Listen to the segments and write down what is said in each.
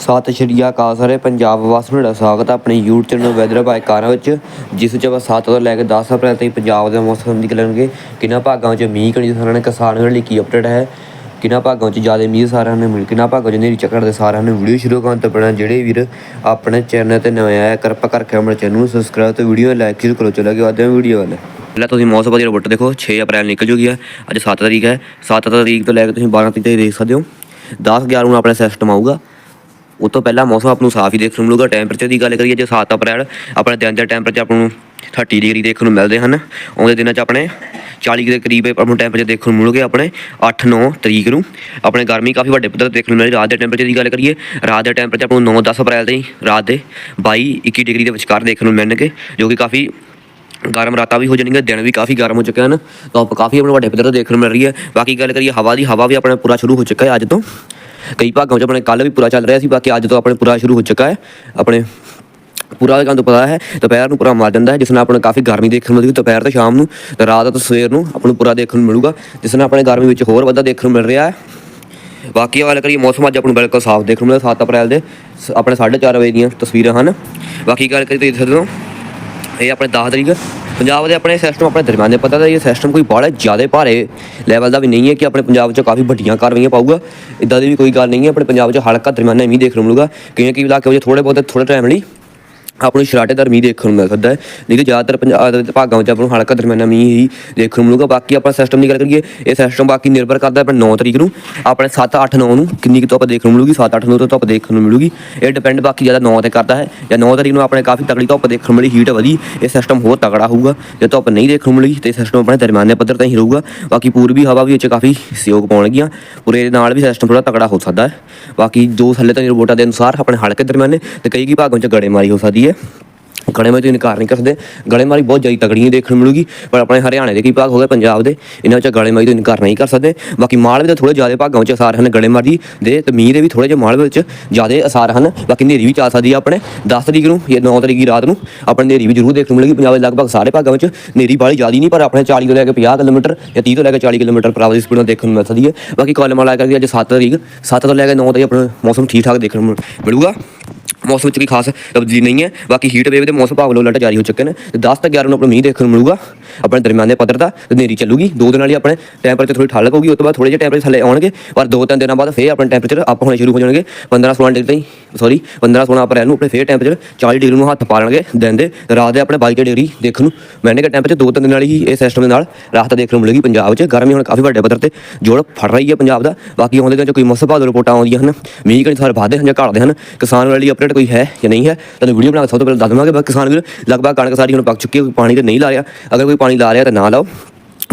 ਸਤਿ ਸ਼੍ਰੀ ਅਕਾਲ ਸਾਰੇ। ਪੰਜਾਬ ਵਾਸੀਆਂ ਨੂੰ ਤੁਹਾਡਾ ਸਵਾਗਤ ਹੈ ਆਪਣੇ YouTube ਚੈਨਲ ਵੈਦਰ ਬਾਈ ਕਾਰਾਂ ਵਿੱਚ, ਜਿਸ ਵਿੱਚ ਆਪਾਂ 7 ਤੋਂ ਲੈ ਕੇ 10 ਅਪ੍ਰੈਲ ਤੱਕ ਪੰਜਾਬ ਦੇ ਮੌਸਮ ਦੀ ਕਰਾਂਗੇ। ਕਿੰਨਾ ਭਾਗਾਂ ਵਿੱਚ ਮੀਂਹ ਕਣੀ ਸਾਰਿਆਂ ਨੇ, ਕਿਸਾਨਾਂ ਲਈ ਕੀ ਅਪਡੇਟ ਹੈ? ਕਿੰਨਾ ਭਾਗਾਂ 'ਚ ਜ਼ਿਆਦਾ ਮੀਂਹ ਸਾਰਿਆਂ ਨੂੰ ਮਿਲ ਕਿੰਨਾ ਭਾਗਾਂ 'ਚ ਨੇਰੀ ਚੱਕਰ ਦੇ ਸਾਰਿਆਂ ਨੂੰ ਵੀਡੀਓ ਸ਼ੁਰੂ ਕਰਨ ਤੋਂ ਪਹਿਲਾਂ ਜਿਹੜੇ ਵੀਰ ਆਪਣੇ ਚੈਨਲ ਤੇ ਨਵੇਂ ਆਇਆ ਕਿਰਪਾ ਕਰਕੇ ਆਪਣੇ ਚੈਨਲ ਨੂੰ ਸਬਸਕ੍ਰਾਈਬ ਤੇ ਵੀਡੀਓ ਲਾਈਕ ਜ਼ਰੂਰ ਕਰੋ। ਚਲੋ ਅੱਗੇ ਵਧਦੇ ਹਾਂ ਵੀਡੀਓ ਵੱਲ। ਪਹਿਲਾਂ ਤੁਸੀਂ ਮੌਸਮ ਦੀ ਰਿਪੋਰਟ ਦੇਖੋ 6 ਅਪ੍ਰੈਲ ਨਿਕਲ ਜੂਗੀ ਹੈ। ਅੱਜ 7 ਤਰੀਕ ਹੈ। 7 ਤਰੀਕ ਤੋਂ ਲੈ ਕੇ ਤੁਸੀਂ 12 ਤਰੀਕ ਤੱਕ ਦੇਖ ਸਕਦੇ ਹੋ। 10 11 ਨੂੰ ਆਪਣਾ ਸਿਸਟਮ ਆਊਗਾ। ਉਹ ਤੋਂ ਪਹਿਲਾਂ ਮੌਸਮ ਆਪ ਨੂੰ ਸਾਫ਼ ਹੀ ਦੇਖਣ ਨੂੰ ਮਿਲੂਗਾ। ਟੈਂਪਰੇਚਰ ਦੀ ਗੱਲ ਕਰੀਏ ਜੇ 7 ਅਪ੍ਰੈਲ, ਆਪਣੇ ਦਿਨ ਦਾ ਟੈਂਪਰੇਚਰ ਆਪ ਨੂੰ 30 ਡਿਗਰੀ ਦੇਖਣ ਨੂੰ ਮਿਲਦੇ ਹਨ। ਆਉਂਦੇ ਦਿਨਾਂ 'ਚ ਆਪਣੇ 40 ਦੇ ਕਰੀਬ ਆਪ ਨੂੰ ਟੈਂਪਰੇਚਰ ਦੇਖਣ ਨੂੰ ਮਿਲੂਗੇ ਆਪਣੇ 8-9 ਤਰੀਕ ਨੂੰ। ਆਪਣੇ ਗਰਮੀ ਕਾਫੀ ਵੱਡੇ ਪੱਧਰ ਤੇ ਦੇਖਣ ਨੂੰ ਮਿਲੇ ਰਾਤ ਦੇ ਟੈਂਪਰੇਚਰ ਦੀ ਗੱਲ ਕਰੀਏ, ਰਾਤ ਦੇ ਟੈਂਪਰੇਚਰ ਆਪਾਂ ਨੂੰ 9-10 ਅਪ੍ਰੈਲ ਦੇ ਰਾਤ ਦੇ 22-21 ਡਿਗਰੀ ਦੇ ਵਿਚਕਾਰ ਦੇਖਣ ਨੂੰ ਮਿਲਣਗੇ, ਜੋ ਕਿ ਕਾਫੀ ਗਰਮ ਰਾਤਾਂ ਵੀ ਹੋ ਜਾਣਗੀਆਂ, ਦਿਨ ਵੀ ਕਾਫੀ ਗਰਮ ਹੋ ਚੁੱਕੇ ਹਨ। ਧੁੱਪ ਕਾਫੀ ਆਪਣੇ ਵੱਡੇ ਪੱਧਰ ਤੇ ਦੇਖਣ ਨੂੰ ਮਿਲ ਰਹੀ ਹੈ। ਬਾਕੀ ਗੱਲ ਕਰੀਏ, ਹਵਾ ਦੀ, ਹਵਾ ਵੀ ਆਪਣਾ ਪੂਰਾ ਸ਼ੁਰੂ ਹੋ ਚੁੱਕਾ ਹੈ ਅੱਜ ਤੋਂ। ਕਈ ਭਾਗਾਂ 'ਚ ਆਪਣੇ ਕੱਲ ਵੀ ਪੂਰਾ ਚੱਲ ਰਿਹਾ ਸੀ, ਬਾਕੀ ਅੱਜ ਤੋਂ ਆਪਣੇ ਪੂਰਾ ਸ਼ੁਰੂ ਹੋ ਚੁੱਕਾ ਹੈ। ਆਪਣੇ ਪੂਰਾ ਤੁਹਾਨੂੰ ਪਤਾ ਹੈ, ਦੁਪਹਿਰ ਨੂੰ ਪੂਰਾ ਮਾਰ ਜਾਂਦਾ ਹੈ, ਜਿਸ ਨਾਲ ਆਪਣੇ ਕਾਫੀ ਗਰਮੀ ਦੇਖਣ ਨੂੰ ਮਿਲਦੀ ਦੁਪਹਿਰ ਤੋਂ ਸ਼ਾਮ ਨੂੰ, ਤੇ ਰਾਤ ਤੋਂ ਸਵੇਰ ਨੂੰ ਆਪਾਂ ਨੂੰ ਪੂਰਾ ਦੇਖਣ ਨੂੰ ਮਿਲੂਗਾ, ਜਿਸ ਨਾਲ ਆਪਣੇ ਗਰਮੀ ਵਿੱਚ ਹੋਰ ਵਾਧਾ ਦੇਖਣ ਨੂੰ ਮਿਲ ਰਿਹਾ ਹੈ। ਬਾਕੀ ਗੱਲ ਕਰੀਏ, ਮੌਸਮ ਅੱਜ ਆਪਾਂ ਨੂੰ ਬਿਲਕੁਲ ਸਾਫ਼ ਦੇਖਣ ਨੂੰ ਮਿਲਦਾ 7 ਅਪ੍ਰੈਲ ਦੇ ਸ- ਆਪਣੇ 4:30 ਵਜੇ ਦੀਆਂ ਤਸਵੀਰਾਂ ਹਨ। ਬਾਕੀ ਗੱਲ ਕਰੀਏ ਤੁਸੀਂ ਇੱਥੇ ਸਕਦੇ ਇਹ ਆਪਣੇ 10 ਤਰੀਕ, ਪੰਜਾਬ ਦੇ ਆਪਣੇ ਸਿਸਟਮ ਆਪਣੇ ਦਰਮਿਆਨੇ ਪਤਾ ਤਾਂ ਇਹ ਸਿਸਟਮ ਕੋਈ ਬੜਾ ਜ਼ਿਆਦਾ ਭਾਰੇ ਲੈਵਲ ਦਾ ਵੀ ਨਹੀਂ ਹੈ ਕਿ ਆਪਣੇ ਪੰਜਾਬ 'ਚ ਕਾਫੀ ਵੱਡੀਆਂ ਕਾਰਵਾਈਆਂ ਪਾਊਗਾ। ਇਦਾਂ ਦੀ ਵੀ ਕੋਈ ਗੱਲ ਨਹੀਂ ਹੈ, ਆਪਣੇ ਪੰਜਾਬ 'ਚ ਹਲਕਾ ਦਰਮਿਆਨਾ ਮੀਂਹ ਦੇਖਣ ਨੂੰ ਮਿਲੂਗਾ। ਕਿਉਂਕਿ ਇਲਾਕੇ ਵਿੱਚ ਥੋੜੇ ਬਹੁਤੇ ਥੋੜੇ ਟਾਈਮ ਲਈ। ਆਪਾਂ ਨੂੰ ਸ਼ਰਾਟੇਦਾਰ ਮੀਂਹ ਦੇਖਣ ਨੂੰ ਮਿਲ ਸਕਦਾ ਹੈ। ਨਹੀਂ ਤੇ ਜ਼ਿਆਦਾਤਰ ਪੰਜਾਬ ਦੇ ਭਾਗਾਂ ਵਿੱਚ ਆਪਾਂ ਨੂੰ ਹਲਕਾ ਦਰਮਿਆਨਾ ਮੀਂਹ ਹੀ ਦੇਖਣ ਨੂੰ ਮਿਲੂਗਾ। ਬਾਕੀ ਆਪਾਂ ਸਿਸਟਮ ਦੀ ਗੱਲ ਕਰੀਏ, ਇਹ ਸਿਸਟਮ ਬਾਕੀ ਨਿਰਭਰ ਕਰਦਾ ਆਪਣੇ 9 ਤਰੀਕ ਨੂੰ। ਆਪਣੇ 7 8 9 ਨੂੰ ਕਿੰਨੀ ਕੁ ਧੁੱਪ ਦੇਖਣ ਨੂੰ ਮਿਲੂਗੀ? 7 8 9 ਤੋਂ ਧੁੱਪ ਦੇਖਣ ਨੂੰ ਮਿਲੂਗੀ। ਇਹ ਡਿਪੈਂਡ ਬਾਕੀ ਜ਼ਿਆਦਾ 9 ਤੇ ਕਰਦਾ ਹੈ। ਜਾਂ 9 ਤਰੀਕ ਨੂੰ ਆਪਣੇ ਕਾਫੀ ਤਕੜੀ ਧੁੱਪ ਦੇਖਣ ਨੂੰ ਮਿਲੀ ਹੀਟ ਵਧੀ, ਇਹ ਸਿਸਟਮ ਹੋਰ ਤਕੜਾ ਹੋਊਗਾ। ਜੇ ਧੁੱਪ ਨਹੀਂ ਦੇਖਣ ਨੂੰ ਮਿਲੀ, ਤੇ ਸਿਸਟਮ ਆਪਣੇ ਦਰਮਿਆਨੇ ਪੱਧਰ ਤੇ ਹੀ ਰਹੂਗਾ। ਬਾਕੀ ਪੂਰਬੀ ਹਵਾ ਵੀ ਵਿੱਚ ਕਾਫੀ ਸਹਿਯੋਗ ਪਾਉਣਗੀਆਂ ਪੂਰੇ ਦੇ ਨਾਲ ਵੀ ਸਿਸਟਮ ਥੋੜਾ ਤਕੜਾ ਹੋ ਸਕਦਾ ਹੈ। ਬਾਕੀ ਜੋ ਥੱਲੇ ਤੱਕ ਰਿਪੋਰਟਾਂ ਦੇ ਅਨੁਸਾਰ ਆਪਣੇ ਹਲਕੇ ਦਰਮਿਆਨੇ ਤੇ ਕਈ ਕਈ ਭਾਗਾਂ ਵਿੱਚ ਗੜੇਮਾਰੀ ਹੋ ਸਕਦੀ ਹੈ। ਗੜੇਮਾਰੀ ਤੋਂ ਇਨਕਾਰ ਨਹੀਂ ਕਰ ਸਕਦੇ। ਗੜੇਮਾਰੀ ਬਹੁਤ ਜ਼ਿਆਦਾ ਤਕੜੀ ਹੈ, ਦੇਖਣ ਨੂੰ ਮਿਲੂਗੀ। ਪਰ ਆਪਣੇ ਹਰਿਆਣੇ ਦੇ ਕੀ ਭਾਗ ਹੋ ਗਏ, ਪੰਜਾਬ ਦੇ। ਇਹਨਾਂ ਵਿੱਚ ਗੜੇਮਾਰੀ ਤੋਂ ਇਨਕਾਰ ਨਹੀਂ ਕਰ ਸਕਦੇ। ਬਾਕੀ ਮਾਲਵੇ ਦੇ ਥੋੜੇ ਜ਼ਿਆਦਾ ਭਾਗਾਂ ਵਿੱਚ ਅਸਾਰ ਹਨ ਗੜੇਮਾਰੀ ਦੇ, ਤੇ ਮੀਂਹ ਦੇ ਵੀ ਥੋੜੇ ਜਿਹੇ ਮਾਲਵੇ ਵਿੱਚ ਜ਼ਿਆਦਾ ਅਸਾਰ ਹਨ। ਬਾਕੀ ਹਨੇਰੀ ਵੀ ਚੱਲ ਸਕਦੀ ਹੈ ਆਪਣੇ। 10 ਤਰੀਕ ਨੂੰ ਜਾਂ 9 ਤਰੀਕ ਦੀ ਰਾਤ ਨੂੰ ਆਪਣੇ ਹਨੇਰੀ ਵੀ ਜ਼ਰੂਰ ਦੇਖਣ ਨੂੰ ਮਿਲੇਗੀ। ਪੰਜਾਬ ਦੇ ਲਗਭਗ ਸਾਰੇ ਭਾਗਾਂ ਵਿੱਚ ਹਨੇਰੀ ਬਾਲੀ ਜ਼ਿਆਦਾ ਨਹੀਂ, ਪਰ ਆਪਣੇ 40 ਤੋਂ ਲੈ ਕੇ 50 ਕਿਲੋਮੀਟਰ ਜਾਂ 30 ਤੋਂ ਲੈ ਕੇ 40 ਕਿਲੋਮੀਟਰ ਪਰ ਆਵਰ ਦੀ ਸਪੀਡ ਨਾਲ ਦੇਖਣ ਨੂੰ ਮਿਲ ਸਕਦੀ ਹੈ। ਬਾਕੀ ਕਾਲ ਮਾਲਾ ਕਰਕੇ ਅੱਜ 7 ਤਰੀਕ 7 ਤੋਂ ਲੈ ਕੇ 9 ਤੱਕ ਆਪਣਾ ਮੌਸਮ ਠੀਕ ਠਾਕ ਦੇਖਣ ਨੂੰ ਮਿਲੂਗਾ। ਮੌਸਮ ਵਿੱਚ ਕੋਈ ਖਾਸ ਤਬਦੀਲੀ ਨਹੀਂ ਹੈ। ਬਾਕੀ ਹੀਟ ਵੇਵ ਦੇ ਮੌਸਮ ਭਾਵ ਵੱਲੋਂ ਅਲਰਟ ਜਾਰੀ ਹੋ ਚੁੱਕੇ ਨੇ। ਤੇ 10 ਤੱਕ 11 ਨੂੰ ਆਪਣਾ ਮੀਂਹ ਦੇਖਣ ਨੂੰ ਮਿਲੂਗਾ। ਆਪਣੇ ਦਰਮਿਆਨੇ ਪੱਧਰ ਦਾ ਤੇ ਹਨੇਰੀ ਚੱਲੂਗੀ, ਦੋ ਦਿਨਾਂ ਵਾਲੀ ਆਪਣੇ ਟੈਂਪਰੇਚਰ ਥੋੜੀ ਠੱਲ ਹੋਊਗੀ, ਉਸ ਤੋਂ ਬਾਅਦ ਥੋੜੇ ਜਿਹੇ ਟੈਂਪਰੇਚਰ ਥੱਲੇ ਆਉਣਗੇ, ਪਰ ਦੋ ਤਿੰਨ ਦਿਨਾਂ ਬਾਅਦ ਫੇਰ ਆਪਣੇ ਟੈਂਪਰੇਚਰ ਅਪ ਹੋਣੇ ਸ਼ੁਰੂ ਹੋ ਜਾਣਗੇ 15 16 ਡਿਗਰੀ ਤਾਈਂ ਸੌਰੀ 15 16 ਅਪ੍ਰੈਲ ਨੂੰ ਆਪਣੇ ਫੇਰ ਟੈਂਪਰੇਚਰ 40 ਡਿਗਰੀ ਨੂੰ ਹੱਥ ਪਾ ਲੈਣਗੇ ਦਿਨ ਦੇ, ਰਾਤ ਦੇ ਆਪਣੇ 22 ਡਿਗਰੀ ਦੇਖਣ ਨੂੰ, ਮੈਨੇ ਕਿ ਟੈਂਪਰੇਚਰ ਦੋ ਤਿੰਨ ਦਿਨ ਵਾਲੀ ਹੀ ਇਹ ਸਿਸਟਮ ਦੇ ਨਾਲ ਰਾਹਤ ਦੇਖਣ ਨੂੰ ਮਿਲੇਗੀ ਪੰਜਾਬ 'ਚ, ਗਰਮੀ ਹੁਣ ਕਾਫੀ ਵੱਡੇ ਪੱਧਰ ਤੇ ਜੋੜ ਫੜ ਰਹੀ ਹੈ ਪੰਜਾਬ ਦਾ, ਬਾਕੀ ਆਉਂਦੇ ਦਿਨਾਂ 'ਚ ਕੋਈ ਮੌਸਮ ਭਾਦੋ ਰਿਪੋਰਟਾਂ ਆਉਂਦੀਆਂ ਹਨ, ਮੀਂਹ ਕਿਹੜੇ ਸਾਰੇ ਵਧਦੇ ਹਨ ਜਾਂ ਘਟਦੇ ਹਨ, ਕਿਸਾਨ ਵਾਲੀ ਅਪਡੇਟ ਕੋਈ ਹੈ ਜਾਂ ਨਹੀਂ ਹੈ, ਤੁਹਾਨੂੰ ਵੀਡੀਓ ਬਣਾ ਕੇ ਸਭ ਤੋਂ ਪਹਿਲਾਂ ਦੱਸ ਦਵਾਂਗੇ ਕਿਸਾਨ ਵੀਰ, ਲਗਭਗ ਕਣਕ ਸਾਰੀ ਹੁਣ ਪੱਕ ਚੁੱਕੀ ਹੈ, ਕੋਈ ਪਾਣੀ ਤੇ ਨਹੀਂ ਲਾ ਰਿਹਾ, ਅਗਰ ਕੋਈ ਪਾਣੀ ਲਾ ਰਿਹਾ ਤਾਂ ਨਾ ਲਾਓ।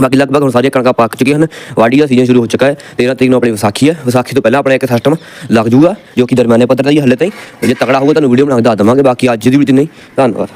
ਬਾਕੀ ਲਗਭਗ ਹੁਣ ਸਾਰੀਆਂ ਕਣਕਾਂ ਪੱਕ ਚੁੱਕੀਆਂ ਹਨ। ਵਾਢੀ ਦਾ ਸੀਜ਼ਨ ਸ਼ੁਰੂ ਹੋ ਚੁੱਕਾ ਹੈ। 13 ਤਰੀਕ ਨੂੰ ਆਪਣੀ ਵਿਸਾਖੀ ਹੈ। ਵਿਸਾਖੀ ਤੋਂ ਪਹਿਲਾਂ ਆਪਣਾ ਇੱਕ ਸਿਸਟਮ ਲੱਗ ਜੂਗਾ ਜੋ ਕਿ ਦਰਮਿਆਨੇ ਪੱਧਰ ਦਾ ਹੀ ਹੱਲੇ ਤਾਈਂ ਜੇ ਤਕੜਾ ਹੋਊਗਾ, ਤੁਹਾਨੂੰ ਵੀਡੀਓ ਬਣਾ ਕੇ ਦੱਸ ਦਵਾਂਗੇ। ਬਾਕੀ ਅੱਜ ਦੀ ਵੀਡੀਓ ਨਹੀਂ। ਧੰਨਵਾਦ।